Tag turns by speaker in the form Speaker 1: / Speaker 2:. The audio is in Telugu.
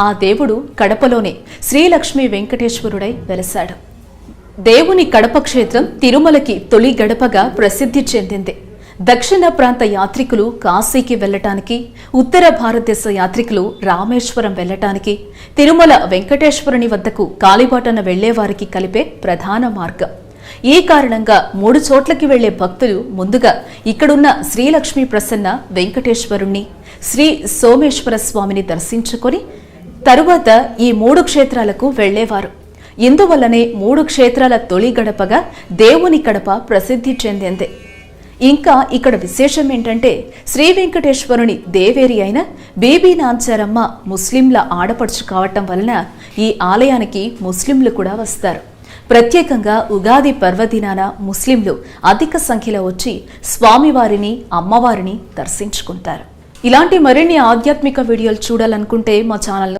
Speaker 1: ఆ దేవుడు కడపలోనే శ్రీలక్ష్మీ వెంకటేశ్వరుడై వెలసాడు. దేవుని కడప క్షేత్రం తిరుమలకి తొలి గడపగా ప్రసిద్ధి చెందింది. దక్షిణ ప్రాంత యాత్రికులు కాశీకి వెళ్ళటానికి ఉత్తర భారతదేశ యాత్రికులు రామేశ్వరం వెళ్ళటానికి తిరుమల వెంకటేశ్వరుని వద్దకు కాలిబాటన వెళ్ళేవారికి కలిపే ప్రధాన మార్గం. ఈ కారణంగా మూడు చోట్లకి వెళ్ళే భక్తులు ముందుగా ఇక్కడున్న శ్రీలక్ష్మీ ప్రసన్న వెంకటేశ్వరుణ్ణి శ్రీ సోమేశ్వర స్వామిని దర్శించుకొని తరువాత ఈ మూడు క్షేత్రాలకు వెళ్ళేవారు ఇందువల్లనే మూడు క్షేత్రాల తొలి గడపగా దేవుని గడప ప్రసిద్ధి చెందింది. ఇంకా ఇక్కడ విశేషం ఏంటంటే శ్రీ వెంకటేశ్వరుని దేవేరి అయిన బేబీ నాంచారమ్మ ముస్లింల ఆడపడుచు కావటం వలన ఈ ఆలయానికి ముస్లింలు కూడా వస్తారు. ప్రత్యేకంగా ఉగాది పర్వదినాన ముస్లింలు అధిక సంఖ్యలో వచ్చి స్వామివారిని అమ్మవారిని దర్శించుకుంటారు. ఇలాంటి మరిన్ని ఆధ్యాత్మిక వీడియోలు చూడాలనుకుంటే మా ఛానల్